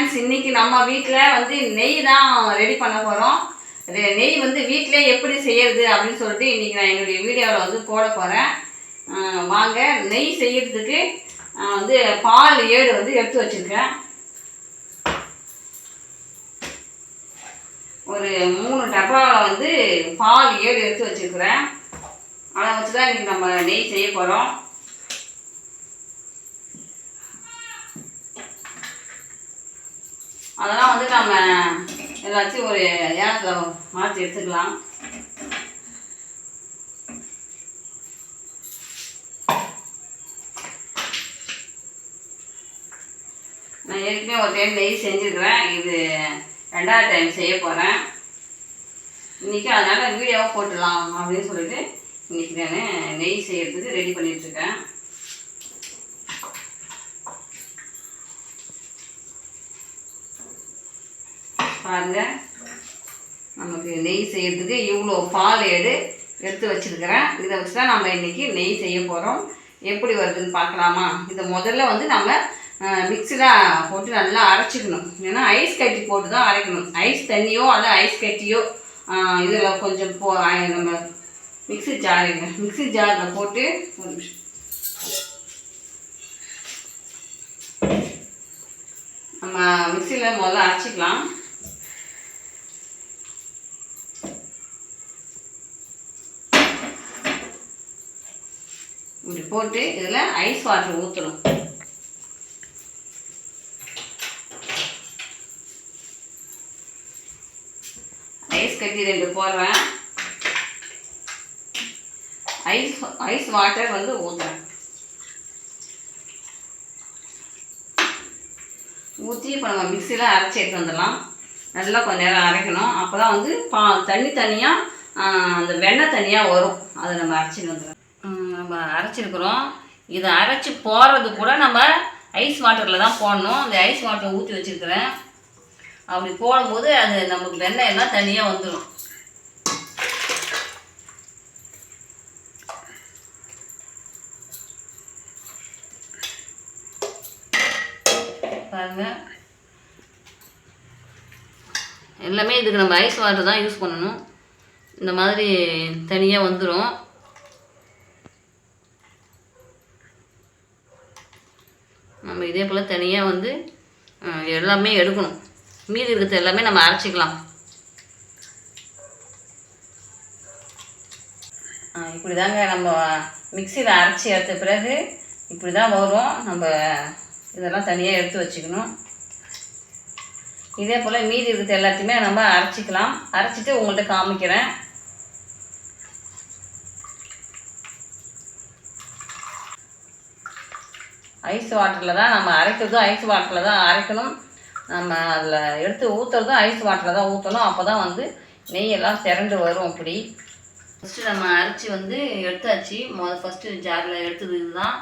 Friends இன்றைக்கி நம்ம வீட்டில் வந்து நெய் தான் ரெடி பண்ண போகிறோம் நெய் வந்து வீட்டிலே எப்படி செய்யறது அப்படின்னு சொல்லிட்டு இன்றைக்கி நான் என்னுடைய வீடியோவில் வந்து போட போகிறேன் வாங்க நெய் செய்யறதுக்கு வந்து பால் ஏடு வந்து எடுத்து வச்சுருக்கேன். ஒரு மூணு டப்பாவில் வந்து பால் ஏடு எடுத்து வச்சுருக்கிறேன். அதை வச்சு தான் இன்றைக்கி நம்ம நெய் செய்ய போகிறோம் அதெல்லாம் வந்து நம்ம எல்லாத்தையும் ஒரு ஏலத்தில் மாற்றி எடுத்துக்கலாம். நான் ஏற்கனவே ஒரு டைம் நெய் செஞ்சுருக்கிறேன். இது ரெண்டாவது டைம் செய்ய போகிறேன் இன்றைக்கி அதனால் வீடியோவாக போட்டுடலாம் அப்படின்னு சொல்லிட்டு இன்றைக்கி நான் நெய் செய்யறதுக்கு ரெடி பண்ணிகிட்ருக்கேன் பாருங்கள் நமக்கு நெய் செய்கிறதுக்கு இவ்வளோ பால் எடு எடுத்து வச்சிருக்கிறேன். இதை வச்சு தான் நம்ம இன்றைக்கி நெய் செய்ய போகிறோம் எப்படி வருதுன்னு பார்க்கலாமா? இதை முதல்ல வந்து நம்ம மிக்சியில் போட்டு நல்லா அரைச்சிக்கணும். ஏன்னா ஐஸ் கட்டி போட்டு தான் அரைக்கணும். ஐஸ் தண்ணியோ அல்ல ஐஸ் கட்டியோ இதில் கொஞ்சம் போ நம்ம மிக்ஸி ஜாருங்க மிக்ஸி ஜாரில் போட்டு ஒரு நிமிஷம். நம்ம மிக்சியில் முதல்ல அரைச்சிக்கலாம். இப்படி போட்டு இதில் ஐஸ் வாட்டர் ஊற்றணும் ஐஸ் கட்டி ரெண்டு போடுறேன். ஐஸ் ஐஸ் வாட்டர் வந்து ஊற்றுறேன் ஊற்றி இப்போ நம்ம மிக்சியில் அரைச்சி எடுத்து வந்துடலாம். நல்லா கொஞ்ச நேரம் அரைக்கணும். அப்போ தான் வந்து பா தண்ணி தனியாக அந்த வெண்ணெய் தனியாக வரும். அதை நம்ம அரைச்சிட்டு வந்துடலாம். நம்ம அரைச்சிருக்கிறோம். இதை அரைச்சி போடுறது கூட நம்ம ஐஸ் வாட்டரில் தான் போடணும். அந்த ஐஸ் வாட்டரை ஊற்றி வச்சுருக்கிறேன். அப்படி போடும்போது அது நமக்கு வெண்ணெய் எல்லாம் தனியாக வந்துடும் பாருங்க. எல்லாமே இதுக்கு நம்ம ஐஸ் வாட்டர் தான் யூஸ் பண்ணணும். இந்த மாதிரி தனியாக வந்துடும் நம்ம இதே போல் தனியாக வந்து எல்லாமே எடுக்கணும். மீதி இருக்கிறது எல்லாமே நம்ம அரைச்சிக்கலாம். இப்படி தாங்க நம்ம மிக்சியில் அரைச்சி எடுத்த பிறகு இப்படி தான் வரும். நம்ம இதெல்லாம் தனியாக எடுத்து வச்சுக்கணும். இதே போல் மீதி இருக்கிறது எல்லாத்தையுமே நம்ம அரைச்சிக்கலாம். அரைச்சிட்டு உங்கள்கிட்ட காமிக்கிறேன். ஐஸ் வாட்டரில் தான் நம்ம அரைக்கிறதும் ஐஸ் வாட்டரில் தான் அரைக்கணும். நம்ம அதில் எடுத்து ஊற்றுறதும் ஐஸ் வாட்டரில் தான் ஊற்றணும் அப்போ தான் வந்து நெய்யெல்லாம் திரண்டு வரும் அப்படி. ஃபஸ்ட்டு நம்ம அரைச்சி வந்து எடுத்தாச்சு. முதல் ஃபஸ்ட்டு ஜாரில் எடுத்தது இதுதான்.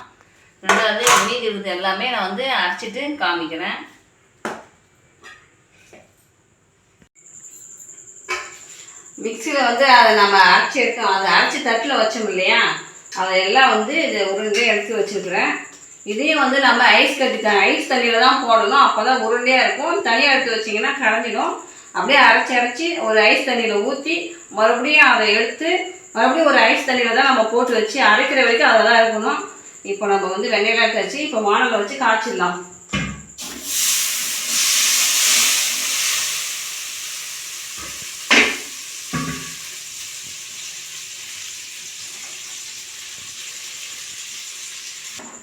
ரெண்டாவது மீதி இருக்கிறது எல்லாமே நான் வந்து அரைச்சிட்டு காமிக்கிறேன். மிக்சியில் வந்து அதை நம்ம அரைச்சி எடுக்கோம் அதை அரைச்சி தட்டில் வச்சோம் இல்லையா? அதை எல்லாம் வந்து இது உருண்டையாக எடுத்து வச்சுருக்குறேன் இதையும் வந்து நம்ம ஐஸ் கட்டி த ஐஸ் தண்ணியில் தான் போடணும். அப்போ தான் உருண்டையாக இருக்கும். தனியாக எடுத்து வச்சிங்கன்னா கரைஞ்சிடும். அப்படியே அரைச்சி அரைச்சி ஒரு ஐஸ் தண்ணியில் ஊற்றி மறுபடியும் அதை எடுத்து மறுபடியும் ஒரு ஐஸ் தண்ணியில் தான் நம்ம போட்டு வச்சு அரைக்கிற வரைக்கும் அதை தான் இருக்கணும். இப்போ நம்ம வந்து வெண்ணெயெல்லாம் வச்சு இப்போ வானலை வச்சு காய்ச்சிடலாம்.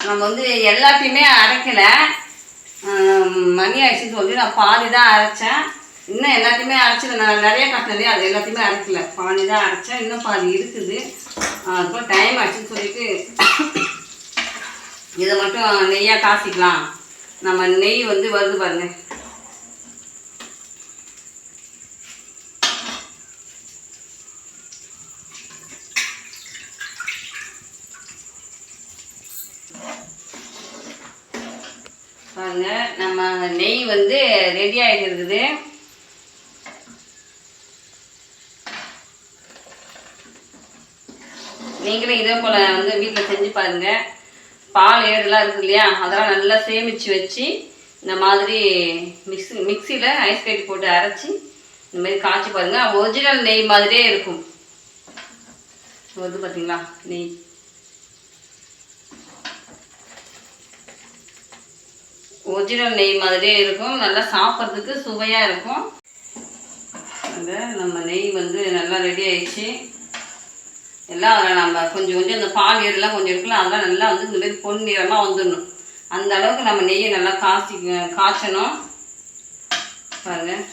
நம்ம வந்து எல்லாத்தையுமே அரைக்கலை. மணி ஆயிடுச்சுன்னு சொல்லி நான் பாதி தான் அரைச்சேன். இன்னும் எல்லாத்தையுமே அரைச்சல நான் நிறைய காட்டினதே அது எல்லாத்தையுமே அரைக்கல. பாதி தான் அரைச்சேன் இன்னும் பாதி இருக்குது. அதுக்கப்புறம் டைம் ஆச்சுன்னு சொல்லிட்டு இதை மட்டும் நெய்யாக காசிக்கலாம். நம்ம நெய் வந்து வருது பாருங்கள் பாருங்க நம்ம நெய் வந்து ரெடி ஆகிட்டு இருக்குது நீங்களும் இதே போல் வந்து வீட்டில் செஞ்சு பாருங்கள் பால் ஏடுலாம் இருக்கு இல்லையா? அதெல்லாம் நல்லா சேமித்து வச்சு இந்த மாதிரி மிக்ஸி மிக்சியில் ஐஸ் கட்டி போட்டு அரைச்சி இந்த மாதிரி காய்ச்சி பாருங்கள் ஒரிஜினல் நெய் மாதிரியே இருக்கும். வந்து பார்த்தீங்களா நெய். ஒரிஜினல் நெய் மாதிரியே இருக்கும். நல்லா சாப்பிட்றதுக்கு சுவையாக இருக்கும். அந்த நம்ம நெய் வந்து நல்லா ரெடி ஆயிடுச்சு. எல்லாம் அதில் நம்ம கொஞ்சம் கொஞ்சம் அந்த பால் ஏடுலாம் கொஞ்சம் இருக்குல்ல அதெல்லாம் நல்லா வந்து இந்த மாதிரி பொன்னிறமாக வந்துடணும். அந்த அளவுக்கு நம்ம நெய்யை நல்லா காய்ச்சி காய்ச்சணும். பாருங்கள்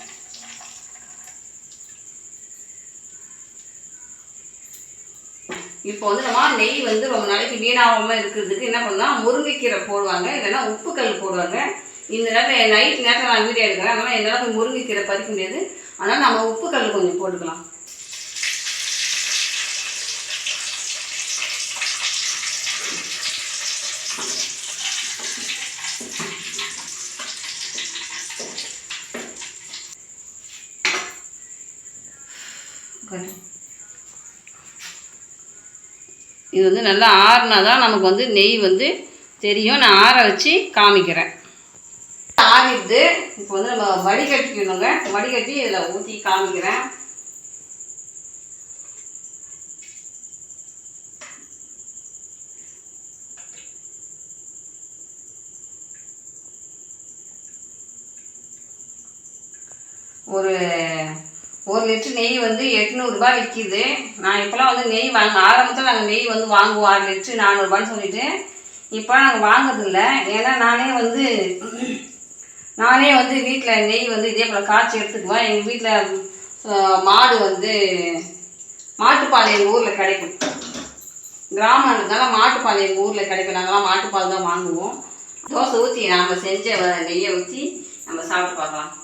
இப்போ வந்து நம்ம நெய் வந்து ரொம்ப நாளைக்கு வீணாகாமல் இருக்கிறதுக்கு என்ன பண்ணலாம்? முருங்கைக்கீரை போடுவாங்க. இல்லைன்னா உப்புக்கல் போடுவாங்க. இந்த நேரத்தில் நைட் நேரத்தில் நான் வீடியோ எடுக்கிறேன். அதனால் என்னால் முருங்கைக்கீரை பறிக்க முடியாது. அதனால் நம்ம உப்புக்கல் கொஞ்சம் போட்டுக்கலாம் கொஞ்சம். இது வந்து நல்லா ஆறுனா தான் நமக்கு வந்து நெய் வந்து தெரியும். நான் ஆற வச்சு காமிக்கிறேன். ஆறிடுது இப்போ வந்து நம்ம வடிகட்டிக்கணுங்க. வடிகட்டி இதில் ஊற்றி காமிக்கிறேன். ஒரு ஒரு லிட்டர் நெய் வந்து எட்நூறுபா விற்கிது. நான் இப்போலாம் வந்து நெய் வாங்க ஆரம்பத்தில் நாங்கள் நெய் வந்து வாங்குவோம் ஆறு லிட்டரு நானூறுபான்னு சொல்லிட்டு. இப்போ நாங்கள் வாங்குறதில்ல. ஏன்னா நானே வந்து நானே வந்து வீட்டில் நெய் வந்து இதே போல் காய்ச்சி எடுத்துக்குவேன். எங்கள் வீட்டில் மாடு வந்து மாட்டுப்பால் எங்கள் ஊரில் கிடைக்கும். கிராமன்றதால மாட்டுப்பால் எங்கள் ஊரில் கிடைக்கும். நாங்களாம் மாட்டுப்பால் தான் வாங்குவோம். தோசை ஊற்றி நாம் செஞ்ச வ- நெய்யை ஊற்றி நம்ம சாப்பிட்டு பார்க்கலாம்.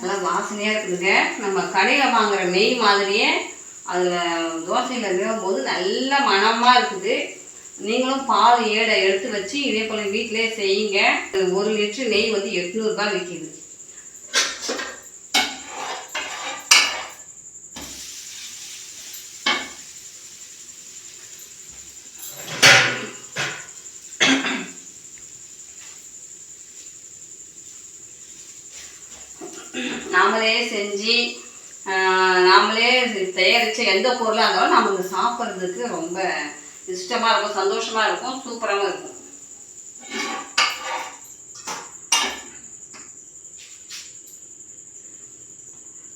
நல்லா வாசனையாக இருக்குதுங்க. நம்ம கடையில் வாங்குகிற நெய் மாதிரியே அதில் தோசையில் போது நல்ல மணமாக இருக்குது. நீங்களும் பால் ஏடை எடுத்து வச்சு இதே போல் வீட்டிலே செய்யுங்க. ஒரு லிட்ரு நெய் வந்து எட்நூறுபா விற்கிது நாமளே செஞ்சு ஆஹ், நாமளே தயாரித்த எந்த பொருளாக இருந்தாலும் நமக்கு சாப்பிட்றதுக்கு ரொம்ப இஷ்டமாக இருக்கும் சந்தோஷமாக இருக்கும் சூப்பராகவும் இருக்கும்.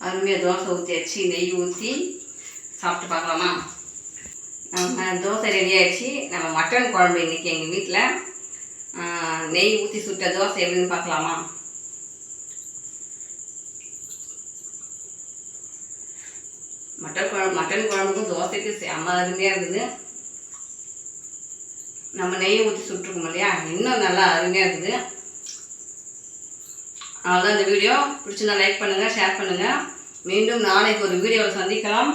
அருமையாக தோசை ஊற்றியாச்சு நெய் ஊற்றி சாப்பிட்டு பார்க்கலாமா? நம்ம தோசை ரெடி ஆயிடுச்சு. நம்ம மட்டன் குழம்பு இன்றைக்கி எங்கள் வீட்டில் நெய் ஊற்றி சுட்ட தோசை எப்படின்னு பார்க்கலாமா? மட்டன் குழம்பு மட்டன் குழம்புக்கும் தோசைக்கு செம்ம அருமையாக இருக்குது நம்ம நெய் ஊற்றி சுட்டுருக்கோம் இல்லையா? இன்னும் நல்லா அருமையாக இருக்குது அவ்வளோதான் இந்த வீடியோ. பிடிச்சிருந்தா லைக் பண்ணுங்கள் ஷேர் பண்ணுங்கள் மீண்டும் நாளைக்கு ஒரு வீடியோவில் சந்திக்கலாம்.